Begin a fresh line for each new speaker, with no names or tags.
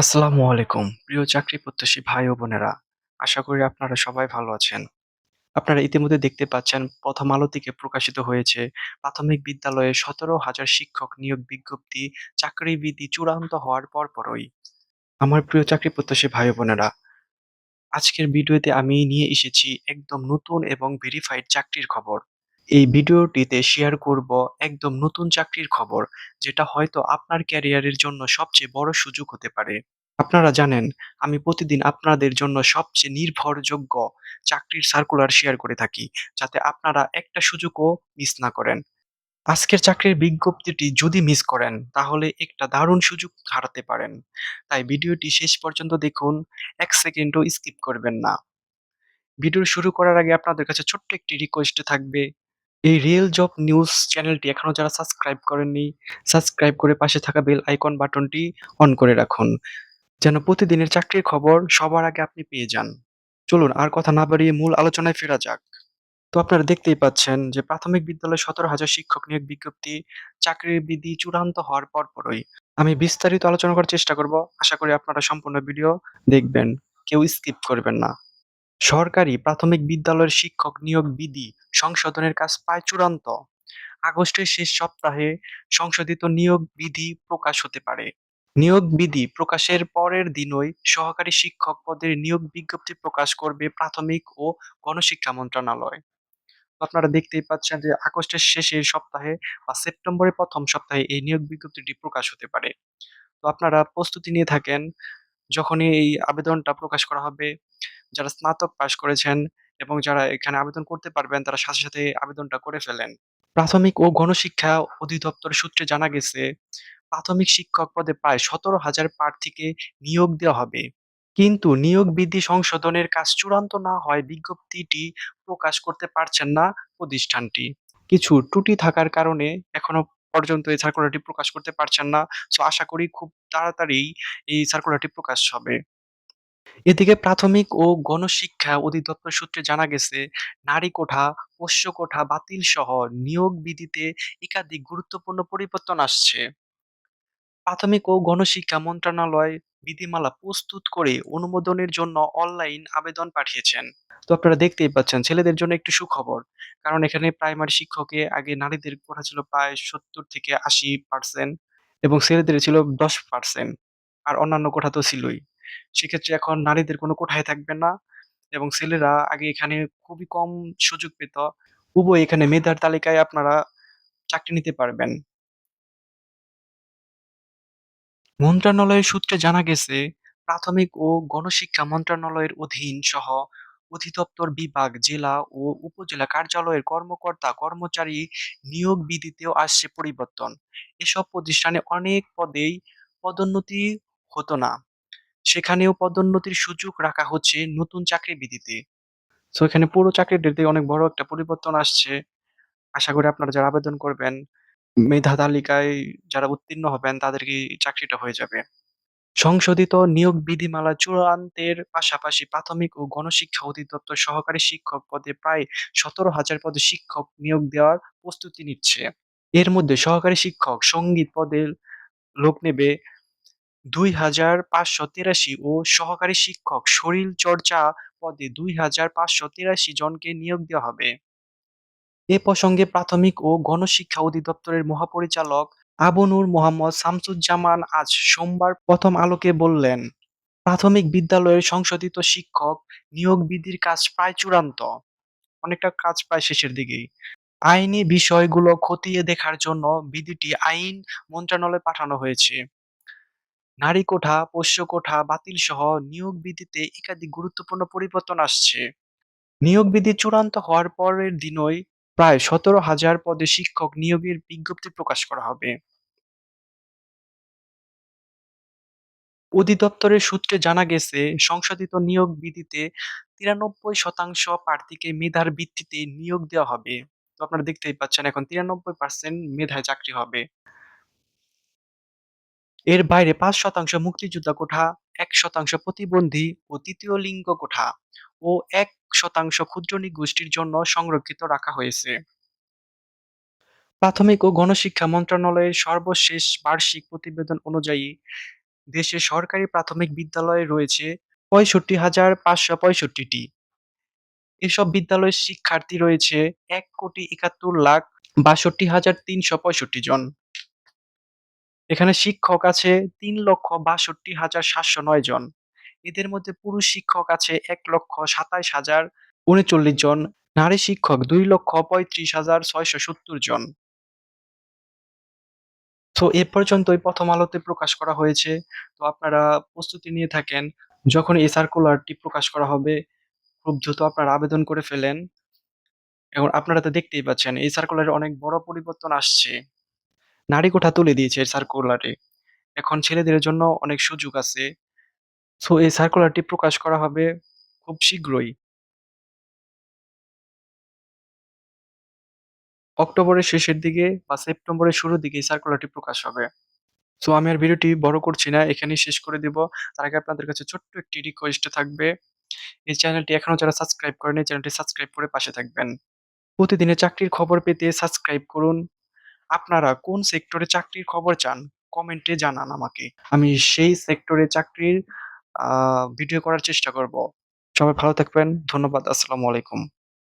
আসসালামু আলাইকুম। প্রিয় চাকরি প্রত্যাশী ভাই ও বোনেরা, আশা করি আপনারা সবাই ভালো আছেন। আপনারা ইতিমধ্যে দেখতে পাচ্ছেন, প্রথম আলো থেকে প্রকাশিত হয়েছে, প্রাথমিক বিদ্যালয়ে সতেরো হাজার শিক্ষক নিয়োগ বিজ্ঞপ্তি, চাকরি বিধি চূড়ান্ত হওয়ার পরপরই। আমার প্রিয় চাকরি প্রত্যাশী ভাই বোনেরা, আজকের ভিডিওতে আমি নিয়ে এসেছি একদম নতুন এবং ভেরিফাইড চাকরির খবর। এই ভিডিওটিতে শেয়ার করব একদম নতুন চাকরির খবর, যেটা হয়তো আপনার ক্যারিয়ারের জন্য সবচেয়ে বড় সুযোগ হতে পারে। আপনারা জানেন, আমি প্রতিদিন আপনাদের জন্য সবচেয়ে নির্ভরযোগ্য চাকরির সার্কুলার শেয়ার করে থাকি, যাতে আপনারা একটা সুযোগও মিস না করেন। আজকের চাকরির বিজ্ঞপ্তিটি যদি মিস করেন, তাহলে একটা দারুণ সুযোগ হারাতে পারেন। তাই ভিডিওটি শেষ পর্যন্ত দেখুন, এক সেকেন্ডও স্কিপ করবেন না। ভিডিও শুরু করার আগে আপনাদের কাছে ছোট্ট একটি রিকোয়েস্ট থাকবে এই রিয়েল জব নিউজ চ্যানেলটি এখনও যারা সাবস্ক্রাইব করেননি সাবস্ক্রাইব করে পাশে থাকা বেল আইকন বাটনটি অন করে রাখুন, যেন প্রতিদিনের চাকরির খবর সবার আগে আপনি পেয়ে যান। চলুন, আর কথা না বাড়িয়ে মূল আলোচনায় ফেরা যাক। তো আপনারা দেখতেই পাচ্ছেন যে প্রাথমিক বিদ্যালয়ে সতেরো হাজার শিক্ষক নিয়োগ বিজ্ঞপ্তি চাকরির বিধি চূড়ান্ত হওয়ার পরপরই। আমি বিস্তারিত আলোচনা করার চেষ্টা করব। আশা করি আপনারা সম্পূর্ণ ভিডিও দেখবেন। কেউ স্কিপ করবেন না। সরকারি প্রাথমিক বিদ্যালয়ের শিক্ষক নিয়োগ বিধি সংশোধনের কাজ প্রায় চূড়ান্ত। আগস্টের শেষ সপ্তাহে সংশোধিত নিয়োগ বিধি প্রকাশ হতে পারে। নিয়োগ বিধি প্রকাশের পরের দিনই সহকারী শিক্ষক পদের নিয়োগ বিজ্ঞপ্তি প্রকাশ করবে প্রাথমিক ও গণশিক্ষা মন্ত্রণালয়। আপনারা দেখতেই পাচ্ছেন যে আগস্টের শেষের সপ্তাহে বা সেপ্টেম্বরের প্রথম সপ্তাহে এই নিয়োগ বিজ্ঞপ্তিটি প্রকাশ হতে পারে। তো আপনারা প্রস্তুতি নিয়ে থাকেন, যখনই এই আবেদনটা প্রকাশ করা হবে যারা স্নাতক পাশ করেছেন এবং যারা এখানে আবেদন করতে পারবেন, তারা সাথে সাথে আবেদনটা করে ফেলেন। প্রাথমিক ও গণশিক্ষা অধিদপ্তর সূত্রে জানা গেছে, প্রাথমিক শিক্ষক পদে প্রায় সতেরো হাজার প্রার্থীকে নিয়োগ দেওয়া হবে। কিন্তু নিয়োগ বিধি সংশোধনের কাজ চূড়ান্ত না হয় বিজ্ঞপ্তিটি প্রকাশ করতে পারছেন না প্রতিষ্ঠানটি। কিছু ত্রুটি থাকার কারণে এখনও পর্যন্ত এই সার্কুলারটি প্রকাশ করতে পারছেন না। সো আশা করি খুব তাড়াতাড়ি এই সার্কুলারটি প্রকাশ হবে। এদিকে প্রাথমিক ও গণশিক্ষা অধিদপ্তর সূত্রে জানা গেছে, নারী কোঠা, পোষ্য কোঠা বাতিল সহ নিয়োগ বিধিতে একাধিক গুরুত্বপূর্ণ পরিবর্তন আসছে। প্রাথমিক ও গণশিক্ষা মন্ত্রণালয় বিধিমালা প্রস্তুত করে অনুমোদনের জন্য অনলাইন আবেদন পাঠিয়েছেন। তো আপনারা দেখতেই পাচ্ছেন, ছেলেদের জন্য একটু সুখবর, কারণ এখানে প্রাইমারি শিক্ষকে আগে নারীদের কোঠা ছিল প্রায় সত্তর থেকে আশি পার্সেন্ট এবং ছেলেদের ছিল দশ পার্সেন্ট আর অন্যান্য কোঠা তো ছিলই। সেক্ষেত্রে এখন নারীদের কোনো কোঠায় থাকবে না এবং ছেলেরা আগে এখানে খুবই কম সুযোগ পেত। উভয় এখানে মেধার তালিকায় আপনারা চাকরি নিতে পারবেন। মন্ত্রণালয়ের সূত্রে জানা গেছে, প্রাথমিক ও গণশিক্ষা মন্ত্রণালয়ের অধীন সহ অধিদপ্তর বিভাগ, জেলা ও উপজেলা কার্যালয়ের কর্মকর্তা, কর্মচারী নিয়োগ বিধিতেও আসছে পরিবর্তন। এসব প্রতিষ্ঠানে অনেক পদেই পদোন্নতি হতো না। সেখানেও পদোন্নতির সুযোগ রাখা হচ্ছে নতুন চাকরি বিধিতে। সো এখানে পুরো চাকরিটিতে অনেক বড় একটা পরিবর্তন আসছে। আশা করি আপনারা যারা আবেদন করবেন, মেধা তালিকায় যারা উত্তীর্ণ হবেন, তাদেরকে চাকরিটা হয়ে যাবে। সংশোধিত নিয়োগ বিধিমালা চূড়ান্তের পাশাপাশি প্রাথমিক ও গণশিক্ষা অধিদপ্তর সহকারী শিক্ষক পদে প্রায় সতেরো হাজার পদে শিক্ষক নিয়োগ দেওয়ার প্রস্তুতি নিচ্ছে। এর মধ্যে সহকারী শিক্ষক সংগীত পদে লোক নেবে দুই হাজার পাঁচশো তেরাশি ও সহকারী শিক্ষক শরীর চর্চা পদে দুই হাজার পাঁচশো তেরাশি জনকে নিয়োগ দেওয়া হবে এ প্রসঙ্গে প্রাথমিক ও গণশিক্ষা অধিদপ্তরের মহাপরিচালক আবু-নূর মোহাম্মদ শামসুজ্জামান আজ সোমবার প্রথম আলোকে বললেন, প্রাথমিক বিদ্যালয়ের সংশোধিত শিক্ষক নিয়োগ বিধির কাজ প্রায় চূড়ান্ত। অনেকটা কাজ প্রায় শেষের দিকেই। আইনি বিষয়গুলো খতিয়ে দেখার জন্য বিধিটি আইন মন্ত্রণালয়ে পাঠানো হয়েছে। নারী কোঠা, পোষ্য কোঠা বাতিলসহ নিয়োগ বিধিতে একাধিক গুরুত্বপূর্ণ পরিবর্তন আসছে। নিয়োগ বিধি চূড়ান্ত হওয়ার পরের দিনই প্রায় সতেরো হাজার পদে শিক্ষক নিয়োগের বিজ্ঞপ্তি প্রকাশ করা হবে। অধিদপ্তরের সূত্রে জানা গেছে, সংশোধিত নিয়োগ বিধিতে তিরানব্বই শতাংশ প্রার্থীকে মেধার ভিত্তিতে নিয়োগ দেওয়া হবে। তো আপনারা দেখতেই পাচ্ছেন এখন তিরানব্বই পার্সেন্ট মেধায় চাকরি হবে। এর বাইরে পাঁচ শতাংশ মুক্তিযোদ্ধা কোঠা, এক শতাংশ প্রতিবন্ধী ও তৃতীয় লিঙ্গ কোঠা ও এক শতাংশ ক্ষুদ্র নৃগোষ্ঠীর জন্য সংরক্ষিত রাখা হয়েছে। প্রাথমিক ও গণশিক্ষা মন্ত্রণালয়ের সর্বশেষ বার্ষিক প্রতিবেদন অনুযায়ী দেশে সরকারি প্রাথমিক বিদ্যালয় রয়েছে পঁয়ষট্টি হাজার পাঁচশো পঁয়ষট্টিটি এসব বিদ্যালয়ের শিক্ষার্থী রয়েছে ১,৭১,৬২,৩৬৫ জন। এখানে শিক্ষক আছে ৩,৬২,৭০৯ জন। এদের মধ্যে পুরুষ শিক্ষক আছে ১,২৭,০৩৯ জন, নারী শিক্ষক ২,৩৫,৬৭০ জন। তো এ পর্যন্তই প্রথম আলোতে প্রকাশ করা হয়েছে। তো আপনারা প্রস্তুতি নিয়ে থাকেন। যখন এই সার্কুলারটি প্রকাশ করা হবে, খুব দ্রুত আপনারা আবেদন করে ফেলেন। এবং আপনারা তো দেখতেই পাচ্ছেন এই সার্কুলারে অনেক বড় পরিবর্তন আসছে। নারী কোঠা তুলে দিয়েছে সার্কুলারে। এখন ছেলেদের জন্য অনেক সুযোগ আছে। সো এই সার্কুলারটি প্রকাশ করা হবে খুব শীঘ্রই। অক্টোবরের শেষের দিকে বা সেপ্টেম্বরের শুরুর দিকে এই সার্কুলারটি প্রকাশ হবে। সো আমি আর ভিডিওটি বড় করছি না। এখানেই শেষ করে দিব। তার আগে আপনাদের কাছে ছোট্ট একটি রিকোয়েস্ট থাকবে। এই চ্যানেলটি এখনও যারা সাবস্ক্রাইব করেনি, চ্যানেলটি সাবস্ক্রাইব করে পাশে থাকবেন। প্রতিদিনের চাকরির খবর পেতে সাবস্ক্রাইব করুন। আপনারা কোন সেক্টরে চাকরির খবর চান? কমেন্টে জানান আমাকে। আমি সেই সেক্টরে চাকরির ভিডিও করার চেষ্টা করব। সবাই ভালো থাকবেন। ধন্যবাদ। আসসালামু আলাইকুম।